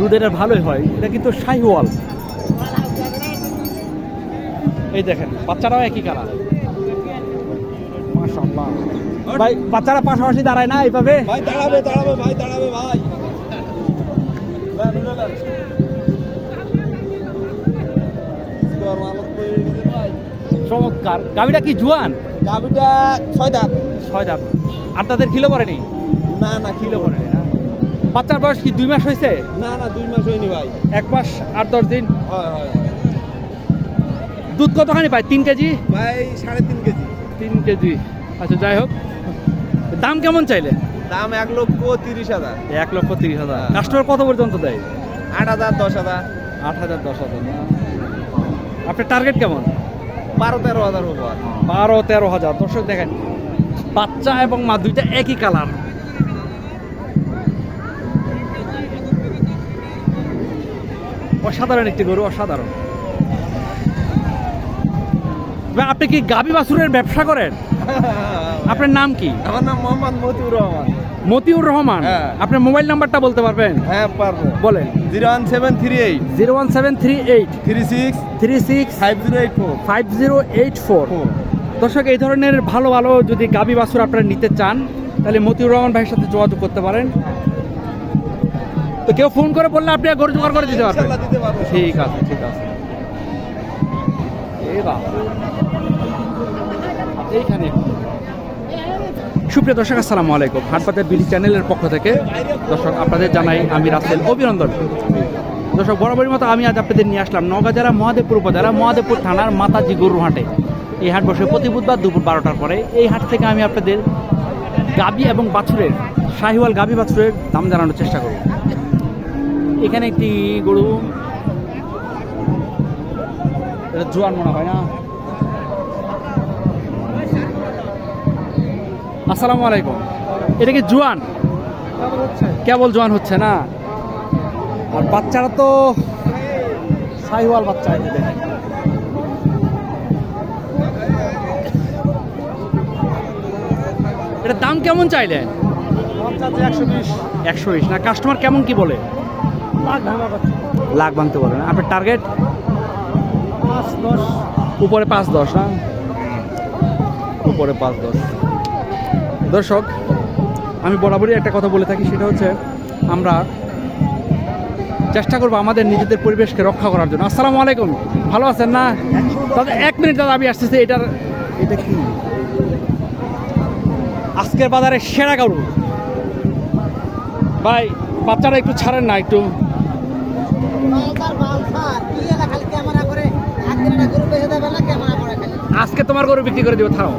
দুধের ভালোই হয় এটা কিন্তু শাহিওয়াল। এই দেখেন বাচ্চারাও একই কালার মাশাআল্লাহ। ভাই বাচ্চারা পাশাপাশি দাঁড়ায় না এইভাবে? ভাই দাঁড়াবে দাঁড়াবে ভাই দাঁড়াবে ভাই। চমৎকার। গাভিটা কি জুয়ান? গাবিটা ছয় দাঁত। ছয় দাঁত। আর তাদের কিলো পড়েনি? না না কিলো করে বাচ্চার বয়স কি দুই মাস হয়েছে? না না দুই মাস হয়নি ভাই। এক মাস আট দশ দিন? হয় হয় দুধ কতখানি পায় তিন কেজি? ভাই সাড়ে তিন কেজি। তিন কেজি। আচ্ছা যাই হোক। দাম কেমন চাইলে? দাম এক লক্ষ তিরিশ হাজার। এক লক্ষ তিরিশ হাজার। কাস্টমার কত পর্যন্ত দেয়? আট হাজার দশ হাজার। আট হাজার দশ হাজার আপনার টার্গেট কেমন? বারো তেরো হাজার বারো তেরো হাজার। দর্শক দেখেন বাচ্চা এবং মা দুইটা একই কালার অসাধারণ একটি গরু অসাধারণ। আপনি কি গাবি বাছুরের ব্যবসা করেন? আপনার নাম কি? আমার নাম মোহাম্মদ মতিউর রহমান। মতিউর রহমান? হ্যাঁ। আপনার মোবাইল নাম্বারটা বলতে পারবেন? হ্যাঁ পারব। বলেন। Zero one seven three eight. Zero one seven three eight. Three six. Three six. Five zero eight four. Five zero eight four. দর্শক এই ধরনের ভালো ভালো যদি গাবি বাছুর আপনারা নিতে চান তাহলে মতিউর রহমান ভাইয়ের সাথে যোগাযোগ করতে পারেন। তো কেউ ফোন করে বললে আপনি গরু জোগাড় করে দিতে পারবেন। ঠিক আছে ঠিক আছে। এইখানে। সুপ্রিয় দর্শক আসসালামু আলাইকুম। হাটপাতের বিলি চ্যানেলের পক্ষ থেকে দর্শক আপনাদের জানাই আমি রাসেল অভিনন্দন। দর্শক বরাবরই মতো আমি আজ আপনাদের নিয়ে আসলাম নগাজারা মহাদেবপুর উপজেলা মহাদেবপুর থানার মাতাজি গরু হাটে। এই হাট বসে প্রতি বুধবার দুপুর বারোটার পরে। এই হাট থেকে আমি আপনাদের গাবি এবং বাছুরের শাহিওয়াল গাবি বাছুরের দাম জানানোর চেষ্টা করব। এখানে একটি গরু। এটা জোয়ান মনে হয় না? আসসালামু আলাইকুম। এটা কি জোয়ান? কেবল জোয়ান হচ্ছে না? আর বাচ্চারা তো সাইওয়াল বাচ্চা এই যে দেখেন এটা দাম কেমন চাইলেন? একশো বিশ। একশো বিশ। না কাস্টমার কেমন কি বলে? লাখ ভাঙতে বলে না। আপনার টার্গেট উপরে পাঁচ দশ না উপরে পাঁচ দশ। দর্শক আমি বরাবরই একটা কথা বলে থাকি সেটা হচ্ছে আমরা চেষ্টা করব আমাদের নিজেদের পরিবেশকে রক্ষা করার জন্য। আসসালামু আলাইকুম। ভালো আছেন না? দাদা এক মিনিট দাদা আমি আসতেছি এটার এটা কি? আজকের বাজারে সেরা কারু ভাই বাচ্চারা একটু ছাড়েন না একটু। আজকে তোমার গরু বিক্রি করে দিব থাও।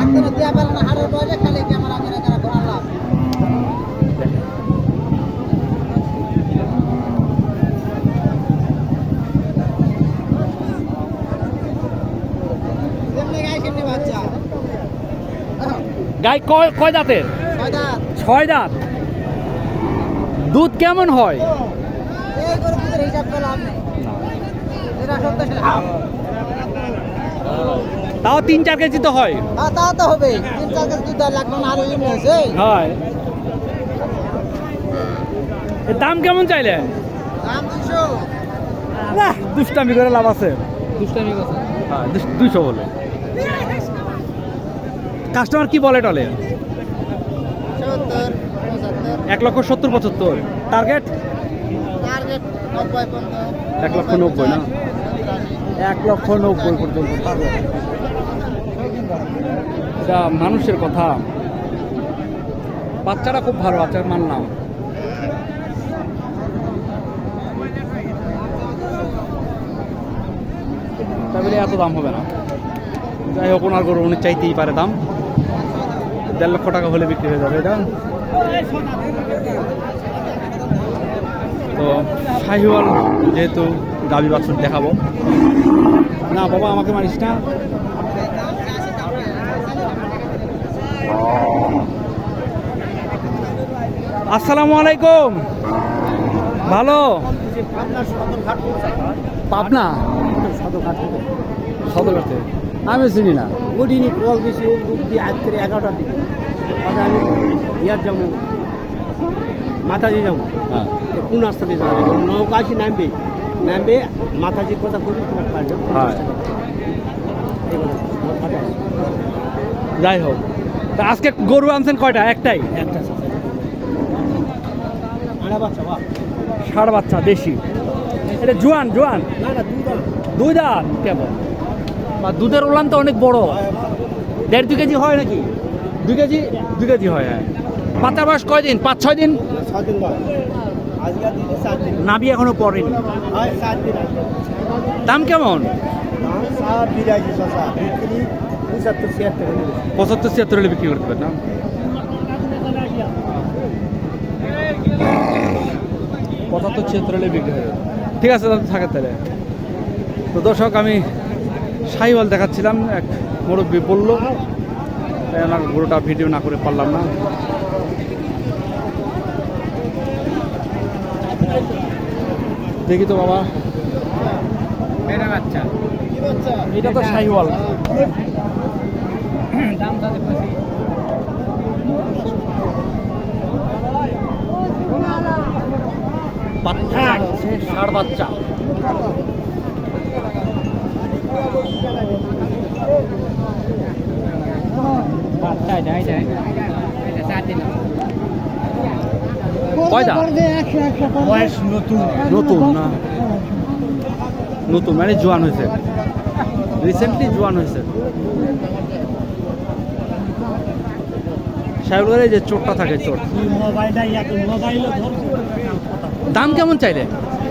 একদিন দেওয়া না হাড়ের বয়সে খালি ক্যামেরা করে তারা ঘোরা লাভ যেমনি গাই সেমনি বাচ্চা গাই কয় কয় দাঁতের? ছয় দাঁত। দুধ কেমন হয়? এই হিসাব তাও তিন চার কেজি তো হয়। হ্যাঁ তা তো হবে। তিন চার কেজি দুধ লাগবে না আরও এমনি হয়। দাম কেমন চাইলে? দাম দুশো না দুষ্টামি করে লাভ আছে। দুষ্টামি করে। হ্যাঁ দুশো বলে। কাস্টমার কি বলে টলে? এক লক্ষ সত্তর পঁচাত্তর। টার্গেট? এক লক্ষ নব্বই না? এক লক্ষ নব্বই পর্যন্ত। এটা মানুষের কথা। বাচ্চারা খুব ভালো বাচ্চার মানলাম। তাহলে এত দাম হবে না। যাই হোক ওনার গরু উনি চাইতেই পারে দাম। দেড় লক্ষ টাকা হলে বিক্রি হয়ে যাবে এটা। তো শাহিওয়াল যেহেতু দাবি বাছুর দেখাবো। না, বাবা, আমাকে মারিস না। আসসালামু আলাইকুম। ভালো? পাবনা? আমি চিনি না। গুডিনি কল দিছি দুধ দিয়ে আজ করে এগারোটার দিকে। আমি ইয়ার যেমন মাথা দিয়ে যাব। হ্যাঁ। কোন রাস্তা দিয়ে যাব? নৌকা আছে নামবে। নামবে মাথাজির কথা বলবি তোমার হ্যাঁ। যাই হোক। তা আজকে গরু আনছেন কয়টা? একটাই? একটা ষাড় বাচ্চা দেশি। এটা জোয়ান জোয়ান? না না দুধ দুই দাঁত? কেমন? বা দুধের ওলান তো অনেক বড়। দেড় দুই কেজি হয় নাকি? দুই কেজি? দুই কেজি হয় হ্যাঁ। বাচ্চার বয়স কয়দিন? পাঁচ ছয় দিন? নাবি এখনও পড়েনি। সাত দিন দাম কেমন? পঁচাত্তর ছিয়াত্তর হলে বিক্রি। করতে পারেন না পঁচাত্তর ছিয়াত্তর হলে বিক্রি হয়ে ঠিক আছে তাহলে থাকে তাহলে। তো দর্শক আমি সাইওয়াল দেখাচ্ছিলাম এক মুরব্বী বলল আমার গরুটা ভিডিও না করে পারলাম না। দেখি তো বাবা। বাচ্চা। এটা তো শাহিওয়াল। দাম বাচ্চা। আছে ষাড় বাচ্চা। বাচ্চা যাই সাত দিন। কয়টা? বয়স নতুন। নতুন না? নতুন মানে জোয়ান হয়েছে। রিসেন্টলি জোয়ান হয়েছে। সাহেবের এই যে চোটটা থাকে চোট দাম কেমন চাইলে?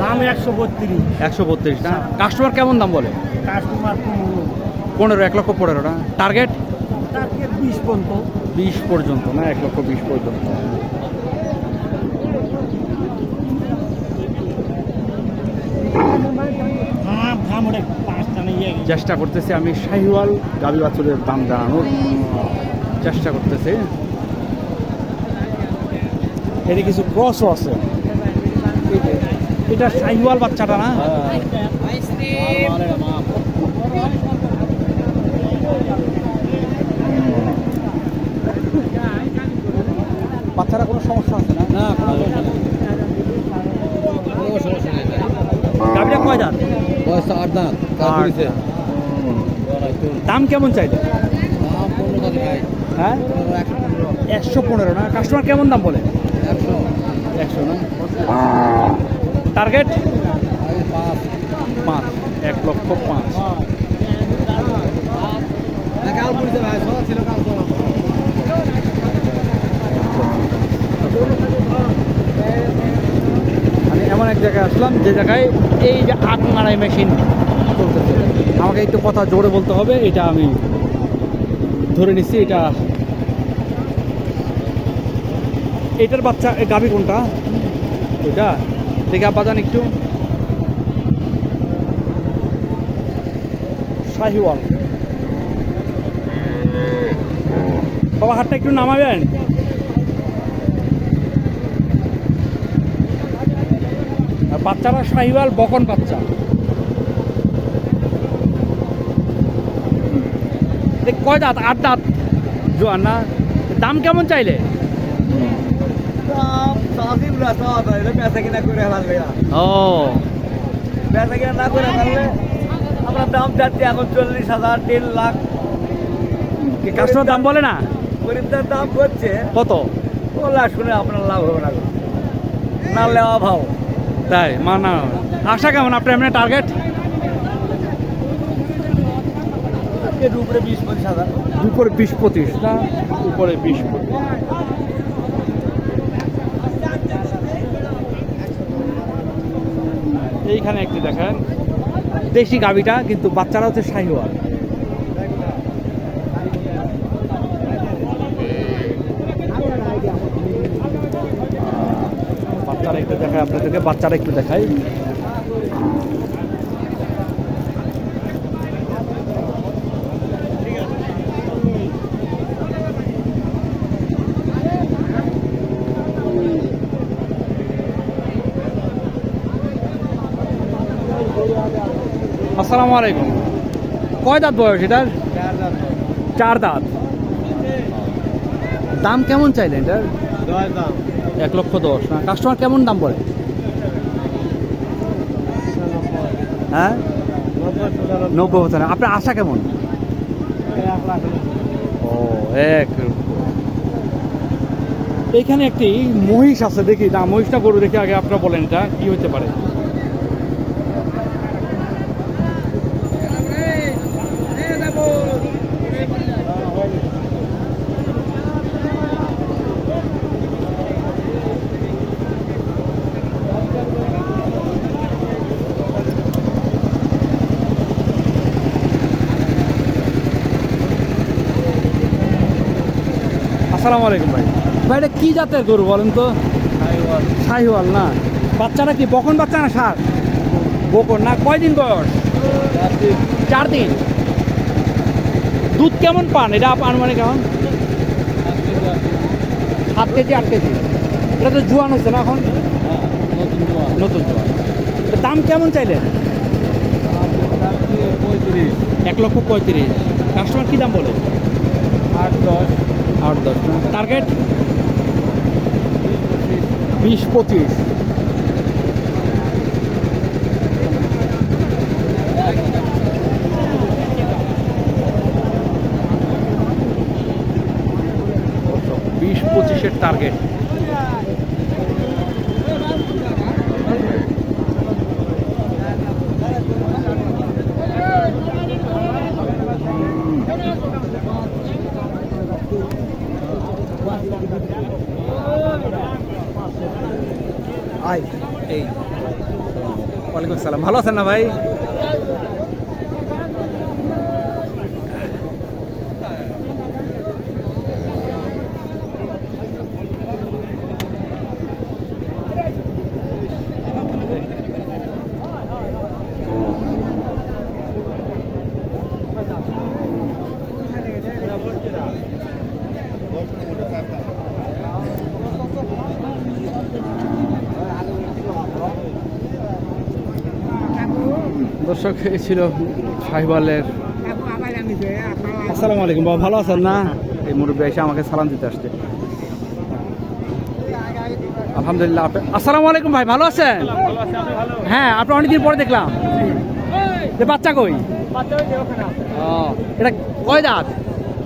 দাম একশো বত্রিশ। একশো বত্রিশ না? কাস্টমার কেমন দাম বলে? কাস্টমার পনেরো এক লক্ষ পনেরো না? টার্গেট তাকে বিশ পর্যন্ত। বিশ পর্যন্ত না এক লক্ষ বিশ পর্যন্ত। চেষ্টা করতেছি আমি শাহিওয়াল গাবি বাছুরের দাম জানানোর। চেষ্টা করতেছি। এর কিছু ক্রসও আছে। এটা শাহিওয়াল বাচ্চাটা না? বাচ্চারা কোনো সমস্যা আছে না? না কোনো সমস্যা নেই গাবিটা কয় দাঁত বয়স আট দাঁত দাম কেমন চাইলে হ্যাঁ একশো পনেরো না কাস্টমার কেমন দাম বলে একশো একশো না টার্গেট পাঁচ পাঁচ এক লক্ষ পাঁচ কাল পড়েছে ভাই সব ছিল কাল করা আমি এমন এক জায়গায় আসলাম, যে জায়গায় এই যে আট মারাই মেশিন চলতেছে। আমাকে একটু কথা জোরে বলতে হবে, এটা আমি ধরে নিচ্ছি, এটা এটার বাচ্চা গাভী কোনটা? ওইটা দেখে যান একটু। শাহিওয়াল। বাবা, হাতটা একটু নামাবেন? বাচ্চারা শাহিওয়াল বকন বাচ্চা। কয় দাঁত? আট দাঁত। জোয়ার না দাম কেমন চাইলে? ও। বেচা কিনা না করে আমরা দাম যাচ্ছে এখন চল্লিশ হাজার দেড় লাখ। কাস্টমার দাম বলে না? গরিবদের দাম করছে কত? শুনে আপনার লাভ হবে না। না লেওয়া ভাও তাই মা না আশা কেমন? আপনার এমনি টার্গেট এর উপরে বিশ পঁচিশ হাজার। উপরে বিশ পঁচিশ। না উপরে বিশ পঁচিশ। এইখানে একটি দেখেন। দেশি গাবিটা কিন্তু বাচ্চারা হচ্ছে শাহিওয়াল বাচ্চারা একটু দেখায় আপনাদেরকে, বাচ্চারা একটু দেখাই। আসসালামু আলাইকুম। কয় দাঁত বয়স এটার? চার দাঁত। দাম কেমন চাইলেন এটার? দাম। এক লক্ষ দশ। কাস্টমার কেমন দাম পড়ে? হ্যাঁ? নব্বই বছর আপনার আশা কেমন? ও, এক এইখানে একটি মহিষ আছে, দেখি, না, মহিষটা গরু দেখি আগে আপনারা বলেন এটা কি হতে পারে। আসসালামু আলাইকুম ভাই। ভাই এটা কি জাতের গরু বলেন তো? শাহিওয়াল না। বাচ্চাটা কি বকন বাচ্চা না সার? বকন না কয়দিন বয়স? চার দিন দুধ কেমন পান? এটা আপ- আনুমানিক কেমন সাত কেজি আট কেজি। এটা তো জোয়ান হচ্ছে না এখন? নতুন জোয়ান। দাম কেমন চাইলেন? এক লক্ষ পঁয়ত্রিশ। কাস্টমার কী দাম বলে? আট দশ। আট দশ টার্গেট বিশ পঁচিশ। বিশ পঁচিশের টার্গেট আই এই ওয়ালাইকুম আসসালাম ভালো আছেন না ভাই? দর্শক এই ছিল সাহিবালের আসসালামু আলাইকুম বাবা ভালো আছেন না? এই মুরব্বী এসে আমাকে সালাম দিতে আসছে। আলহামদুলিল্লাহ আপনি- আসসালামু আলাইকুম ভাই ভালো আছেন? হ্যাঁ আপনি অনেকদিন পরে দেখলাম। যে বাচ্চা কই? এটা কয় দাঁত?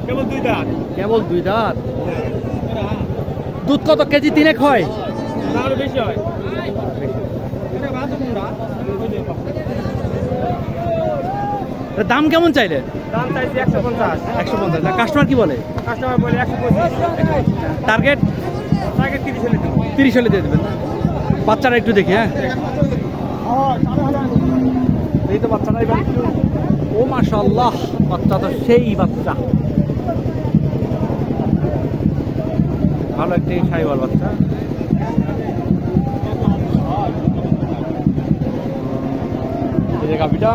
কেবল দুই দাঁত। কেবল দুই দাঁত? দুধ কত কেজি তিনেক হয়? বেশি হয় এটা ভালো কোনটা এটার দাম কেমন চাইলে? দাম চাইছি একশো পঞ্চাশ। একশো পঞ্চাশ। কাস্টমার কি বলে? কাস্টমার বলে একশো পঁচিশ। টার্গেট টার্গেট তিরিশ হলে তিরিশ হলে দিয়ে দেবেন। বাচ্চারা একটু দেখি হ্যাঁ? এই তো বাচ্চাটা এবার একটু ও মাশাল্লাহ বাচ্চা তো সেই বাচ্চা। ভালো একটি সাইওয়াল বাচ্চা। এই যে গাভিটা।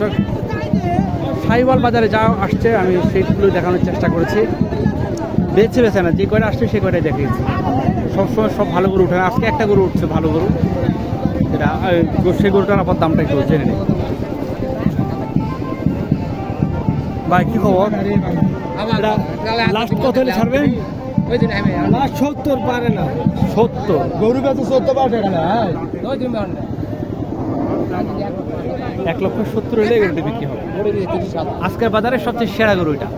দর্শক সাইওয়াল বাজারে যা আসছে আমি সেইগুলো দেখানোর চেষ্টা করেছি। বেছে বেছে না যে কয়টা আসছে সে কয়টাই দেখিয়েছি। সবসময় সব ভালো গরু উঠে। আজকে একটা গরু উঠছে ভালো গরু। এটা সেই গরুটার আবার দামটা একটু জেনে নিই। ভাই কি খবর? লাস্ট কত হলে সত্তর পারে না। সত্তর। গরু বেচে সত্তর পারে না। এক লক্ষ সত্তর হলে এগুলোতে বিক্রি হবে। আজকের বাজারে সবচেয়ে সেরা গরু এটা।